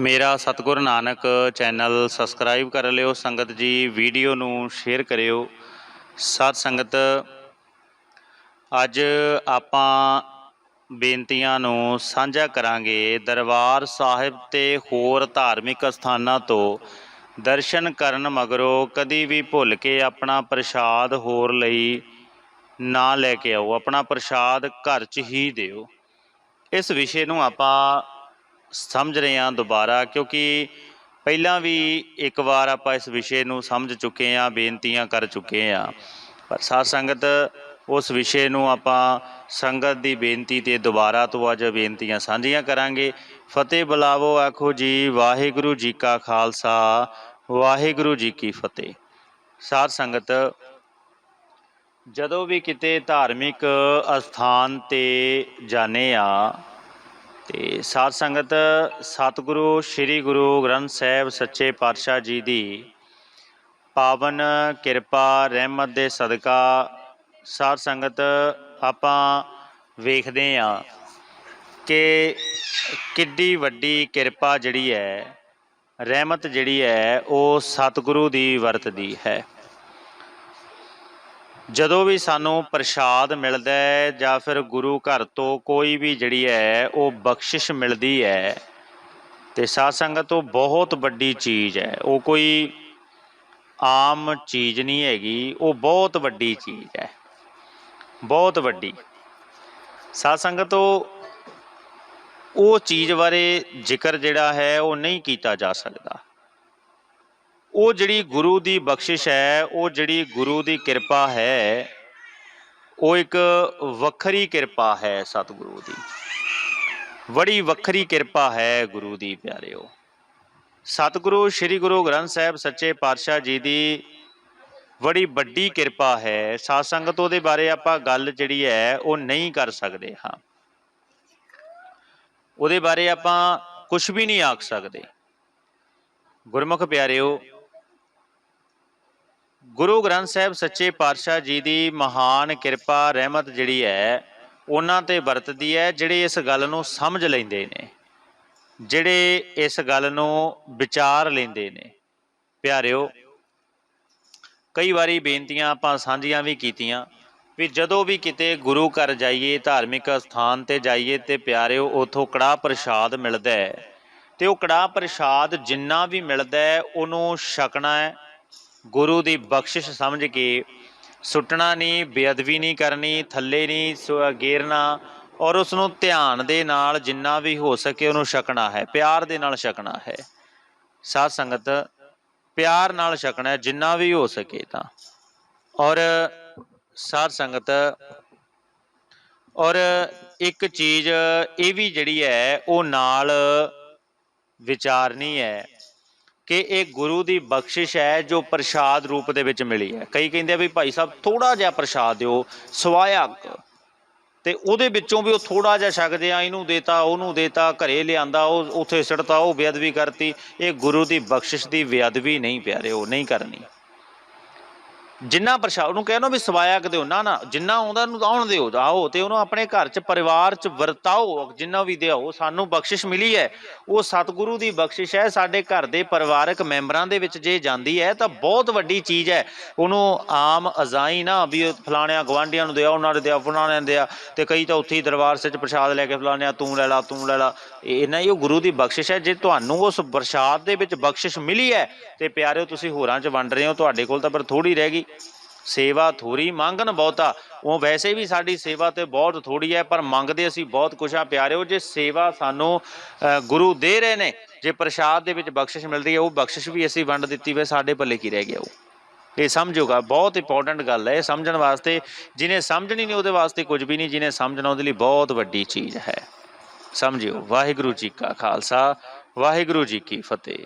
ਮੇਰਾ ਸਤਿਗੁਰ Nanak channel subscribe ਕਰ ਲਿਓ, ਸੰਗਤ ਜੀ ਵੀਡੀਓ ਨੂੰ ਸ਼ੇਅਰ ਕਰਿਓ। ਸਾਧ ਸੰਗਤ, ਅੱਜ ਆਪਾਂ ਬੇਨਤੀਆਂ ਨੂੰ ਸਾਂਝਾ ਕਰਾਂਗੇ ਦਰਬਾਰ ਸਾਹਿਬ ਤੇ ਹੋਰ ਧਾਰਮਿਕ ਸਥਾਨਾਂ ਤੋਂ। ਦਰਸ਼ਨ ਕਰਨ ਮਗਰੋਂ ਕਦੀ ਵੀ ਭੁੱਲ ਕੇ ਆਪਣਾ ਪ੍ਰਸ਼ਾਦ ਹੋਰ ਲਈ ਨਾ ਲੈ ਕੇ ਆਓ, ਆਪਣਾ ਪ੍ਰਸ਼ਾਦ ਘਰ 'ਚ ਹੀ ਦਿਓ। ਇਸ ਵਿਸ਼ੇ ਨੂੰ ਆਪਾਂ ਸਮਝ ਰਹੇ ਹਾਂ ਦੁਬਾਰਾ, ਕਿਉਂਕਿ ਪਹਿਲਾਂ ਵੀ ਇੱਕ ਵਾਰ ਆਪਾਂ ਇਸ ਵਿਸ਼ੇ ਨੂੰ ਸਮਝ ਚੁੱਕੇ ਹਾਂ, ਬੇਨਤੀਆਂ ਕਰ ਚੁੱਕੇ ਹਾਂ। ਪਰ ਸਾਧ ਸੰਗਤ, ਉਸ ਵਿਸ਼ੇ ਨੂੰ ਆਪਾਂ ਸੰਗਤ ਦੀ ਬੇਨਤੀ ਤੇ ਦੁਬਾਰਾ ਤੋਂ ਅੱਜ ਬੇਨਤੀਆਂ ਸਾਂਝੀਆਂ ਕਰਾਂਗੇ। ਫਤਿਹ ਬੁਲਾਵੋ, ਆਖੋ ਜੀ, ਵਾਹਿਗੁਰੂ ਜੀ ਕਾ ਖਾਲਸਾ, ਵਾਹਿਗੁਰੂ ਜੀ ਕੀ ਫਤਿਹ। ਸਾਧ ਸੰਗਤ, ਜਦੋਂ ਵੀ ਕਿਤੇ ਧਾਰਮਿਕ ਅਸਥਾਨ ਤੇ ਜਾਣੇ ਆ ਤੇ ਸਾਧ ਸੰਗਤ, ਸਤਿਗੁਰੂ, ਸ੍ਰੀ ਗੁਰੂ ਗ੍ਰੰਥ ਸਾਹਿਬ ਸੱਚੇ ਪਾਤਸ਼ਾਹ ਜੀ ਦੀ ਪਾਵਨ ਕਿਰਪਾ, ਰਹਿਮਤ ਦੇ ਸਦਕਾ ਸਾਧ ਸੰਗਤ ਆਪਾਂ ਵੇਖਦੇ ਆ ਕਿ ਕਿੱਡੀ ਵੱਡੀ ਕਿਰਪਾ ਜਿਹੜੀ ਹੈ, ਰਹਿਮਤ ਜਿਹੜੀ ਹੈ, ਉਹ ਸਤਿਗੁਰੂ ਦੀ ਵਰਤਦੀ ਹੈ। ਜਦੋਂ ਵੀ ਸਾਨੂੰ ਪ੍ਰਸ਼ਾਦ ਮਿਲਦਾ ਹੈ ਜਾਂ ਫਿਰ ਗੁਰੂ ਘਰ ਤੋਂ ਕੋਈ ਵੀ ਜਿਹੜੀ ਹੈ, ਉਹ ਬਖਸ਼ਿਸ਼ ਮਿਲਦੀ ਹੈ, ਤੇ ਸਾਧ ਸੰਗਤ ਉਹ ਬਹੁਤ ਵੱਡੀ ਚੀਜ਼ ਹੈ। ਉਹ ਕੋਈ ਆਮ ਚੀਜ਼ ਨਹੀਂ ਹੈਗੀ, ਉਹ ਬਹੁਤ ਵੱਡੀ ਚੀਜ਼ ਹੈ। ਬਹੁਤ ਵੱਡੀ। ਸਾਧ ਸੰਗਤ ਉਹ ਉਹ ਚੀਜ਼ ਬਾਰੇ ਜ਼ਿਕਰ ਜਿਹੜਾ ਹੈ, ਉਹ ਨਹੀਂ ਕੀਤਾ ਜਾ ਸਕਦਾ। ਉਹ ਜਿਹੜੀ ਗੁਰੂ ਦੀ ਬਖਸ਼ਿਸ਼ ਹੈ, ਉਹ ਜਿਹੜੀ ਗੁਰੂ ਦੀ ਕਿਰਪਾ ਹੈ, ਉਹ ਇੱਕ ਵੱਖਰੀ ਕਿਰਪਾ ਹੈ ਸਤਿਗੁਰੂ ਦੀ। ਬੜੀ ਵੱਖਰੀ ਕਿਰਪਾ ਹੈ ਗੁਰੂ ਦੀ, ਪਿਆਰਿਓ। ਸਤਿਗੁਰੂ ਸ੍ਰੀ ਗੁਰੂ ਗ੍ਰੰਥ ਸਾਹਿਬ ਸੱਚੇ ਪਾਤਸ਼ਾਹ ਜੀ ਦੀ ਬੜੀ ਵੱਡੀ ਕਿਰਪਾ ਹੈ। ਸਾਧ ਸੰਗਤ ਉਹਦੇ ਬਾਰੇ ਆਪਾਂ ਗੱਲ ਜਿਹੜੀ ਹੈ, ਉਹ ਨਹੀਂ ਕਰ ਸਕਦੇ ਹਾਂ। ਉਹਦੇ ਬਾਰੇ ਆਪਾਂ ਕੁਝ ਵੀ ਨਹੀਂ ਆਖ ਸਕਦੇ। ਗੁਰਮੁਖ ਪਿਆਰਿਓ ਗੁਰੂ ਗ੍ਰੰਥ ਸਾਹਿਬ ਸੱਚੇ ਪਾਤਸ਼ਾਹ ਜੀ ਦੀ ਮਹਾਨ ਕਿਰਪਾ, ਰਹਿਮਤ ਜਿਹੜੀ ਹੈ, ਉਹਨਾਂ ਤੇ ਵਰਤਦੀ ਹੈ, ਜਿਹੜੇ ਇਸ ਗੱਲ ਨੂੰ ਸਮਝ ਲੈਂਦੇ ਨੇ, ਜਿਹੜੇ ਇਸ ਗੱਲ ਨੂੰ ਵਿਚਾਰ ਲੈਂਦੇ ਨੇ। ਪਿਆਰਿਓ, ਕਈ ਵਾਰੀ ਬੇਨਤੀਆਂ ਆਪਾਂ ਸਾਂਝੀਆਂ ਵੀ ਕੀਤੀਆਂ ਵੀ ਜਦੋਂ ਵੀ ਕਿਤੇ ਗੁਰੂ ਘਰ ਜਾਈਏ, ਧਾਰਮਿਕ ਸਥਾਨ ਤੇ ਜਾਈਏ ਤੇ ਪਿਆਰਿਓ, ਉਥੋਂ ਕੜਾਹ ਪ੍ਰਸ਼ਾਦ ਮਿਲਦਾ ਹੈ। ਤੇ ਉਹ ਕੜਾਹ ਪ੍ਰਸ਼ਾਦ ਜਿੰਨਾ ਵੀ ਮਿਲਦਾ ਹੈ, ਉਹਨੂੰ ਛਕਣਾ ਹੈ ਗੁਰੂ ਦੀ ਬਖਸ਼ਿਸ਼ ਸਮਝ ਕੇ ਸੁੱਟਣਾ ਨਹੀਂ, ਬੇਅਦਬੀ ਨਹੀਂ ਕਰਨੀ, ਥੱਲੇ ਨਹੀਂ ਸੁ- ਗੇਰਨਾ ਔਰ ਉਸ ਨੂੰ ਧਿਆਨ ਦੇ ਨਾਲ ਜਿੰਨਾ ਵੀ ਹੋ ਸਕੇ ਉਹਨੂੰ ਛਕਣਾ ਹੈ, ਪਿਆਰ ਦੇ ਨਾਲ ਛਕਣਾ ਹੈ। ਸਾਧ ਸੰਗਤ, ਪਿਆਰ ਨਾਲ ਛਕਣਾ ਹੈ, ਜਿੰਨਾ ਵੀ ਹੋ ਸਕੇ ਤਾਂ। ਔਰ ਸਾਧ ਸੰਗਤ, ਔਰ ਇੱਕ ਚੀਜ਼ ਇਹ ਵੀ ਜਿਹੜੀ ਹੈ, ਉਹ ਨਾਲ ਵਿਚਾਰਨੀ ਹੈ। ਕਿ ਇਹ ਗੁਰੂ ਦੀ ਬਖਸ਼ਿਸ਼ ਹੈ ਜੋ ਪ੍ਰਸ਼ਾਦ ਰੂਪ ਦੇ ਵਿੱਚ ਮਿਲੀ ਹੈ। ਕਈ ਕਹਿੰਦੇ ਆ ਵੀ ਭਾਈ ਸਾਹਿਬ ਥੋੜਾ ਜਿਹਾ ਪ੍ਰਸ਼ਾਦ ਦਿਓ ਸਵਾਇਆ ਤੇ ਉਹਦੇ ਵਿੱਚੋਂ ਵੀ ਉਹ ਥੋੜਾ ਜਿਹਾ ਛਕਦੇ ਆ, ਇਹਨੂੰ ਦੇਤਾ, ਉਹਨੂੰ ਦੇਤਾ, ਘਰੇ ਲਿਆਂਦਾ, ਉਹ ਉੱਥੇ ਸਿੜਤਾ ਉਹ ਬੇਅਦਬੀ ਕਰਤੀ। ਇਹ ਗੁਰੂ ਦੀ ਬਖਸ਼ਿਸ਼ ਦੀ ਬੇਅਦਬੀ ਨਹੀਂ ਪਿਆਰੇ, ਉਹ ਨਹੀਂ ਕਰਨੀ। ਜਿੰਨਾ ਪ੍ਰਸ਼ਾਦ ਉਹਨੂੰ ਕਹਿਣਾ ਵੀ ਸਵਾਇਕ ਦਿਓ ਨਾ ਨਾ, ਜਿੰਨਾ ਆਉਂਦਾ ਉਹਨੂੰ ਆਉਣ ਦਿਓ, ਆਓ ਤੇ ਉਹਨੂੰ ਆਪਣੇ ਘਰ 'ਚ, ਪਰਿਵਾਰ 'ਚ ਵਰਤਾਓ, ਜਿੰਨਾ ਵੀ ਦਿਓ ਸਾਨੂੰ ਬਖਸ਼ਿਸ਼ ਮਿਲੀ ਹੈ। ਉਹ ਸਤਿਗੁਰੂ ਦੀ ਬਖਸ਼ਿਸ਼ ਹੈ। ਸਾਡੇ ਘਰ ਦੇ ਪਰਿਵਾਰਕ ਮੈਂਬਰਾਂ ਦੇ ਵਿੱਚ ਜੇ ਜਾਂਦੀ ਹੈ, ਤਾਂ ਬਹੁਤ ਵੱਡੀ ਚੀਜ਼ ਹੈ। ਉਹਨੂੰ ਆਮ ਅਜ਼ਾਈ ਨਾ ਵੀ ਫਲਾਣਿਆਂ ਗਵਾਂਢੀਆਂ ਨੂੰ ਦਿਆ, ਉਹਨਾਂ ਦੇ ਦਿਆ, ਫਲਾਣਿਆਂ ਨੂੰ ਦਿਆ, ਤੇ ਕਈ ਤਾਂ ਉੱਥੇ ਹੀ ਦਰਬਾਰ ਸੱਚ ਪ੍ਰਸ਼ਾਦ ਲੈ ਕੇ ਫਲਾਣਿਆਂ, ਤੂੰ ਲੈ ਲਾ, ਤੂੰ ਲੈ ਲਾ। ਇਹ ਨਾ ਹੀ ਉਹ ਗੁਰੂ ਦੀ ਬਖਸ਼ਿਸ਼ ਹੈ। ਜੇ ਤੁਹਾਨੂੰ ਉਸ ਪ੍ਰਸ਼ਾਦ ਦੇ ਵਿੱਚ ਬਖਸ਼ਿਸ਼ ਮਿਲੀ ਹੈ, ਤੇ ਪਿਆਰਿਓ ਤੁਸੀਂ ਹੋਰਾਂ 'ਚ ਵੰਡ ਰਹੇ ਹੋ। ਤੁਹਾਡੇ ਕੋਲ ਤਾਂ ਪਰ ਥੋੜੀ ਰਹਿ ਗਈ। ਸੇਵਾ ਥੋਰੀ ਮੰਗਣ ਬਹੁਤਾ। ਉਹ ਵੈਸੇ ਵੀ ਸਾਡੀ ਸੇਵਾ ਤੇ ਬਹੁਤ ਥੋੜੀ ਹੈ, ਪਰ ਮੰਗਦੇ ਅਸੀਂ ਬਹੁਤ ਕੁਛ ਆ ਪਿਆਰਿਓ, ਜੇ ਸੇਵਾ ਸਾਨੂੰ ਗੁਰੂ ਦੇ ਰਹੇ ਨੇ, ਜੇ ਪ੍ਰਸ਼ਾਦ ਦੇ ਵਿੱਚ ਬਖਸ਼ਿਸ਼ ਮਿਲਦੀ ਹੈ, ਉਹ ਬਖਸ਼ਿਸ਼ ਵੀ ਅਸੀਂ ਵੰਡ ਦਿੱਤੀ ਵੇ ਸਾਡੇ ਪੱਲੇ ਕੀ ਰਹਿ ਗਿਆ ਉਹ। ਇਹ ਸਮਝੋਗਾ, ਬਹੁਤ ਇੰਪੋਰਟੈਂਟ ਗੱਲ ਹੈ, ਇਹ ਸਮਝਣ ਵਾਸਤੇ, ਜਿਹਨੇ ਸਮਝਣੀ ਨਹੀਂ ਉਹਦੇ ਵਾਸਤੇ ਕੁਝ ਵੀ ਨਹੀਂ, ਜਿਹਨੇ ਸਮਝਣਾ ਉਹਦੇ ਲਈ ਬਹੁਤ ਵੱਡੀ ਚੀਜ਼ ਹੈ। ਸਮਝਿਓ, ਵਾਹਿਗੁਰੂ ਜੀ ਕਾ ਖਾਲਸਾ, ਵਾਹਿਗੁਰੂ ਜੀ ਕੀ ਫਤਿਹ।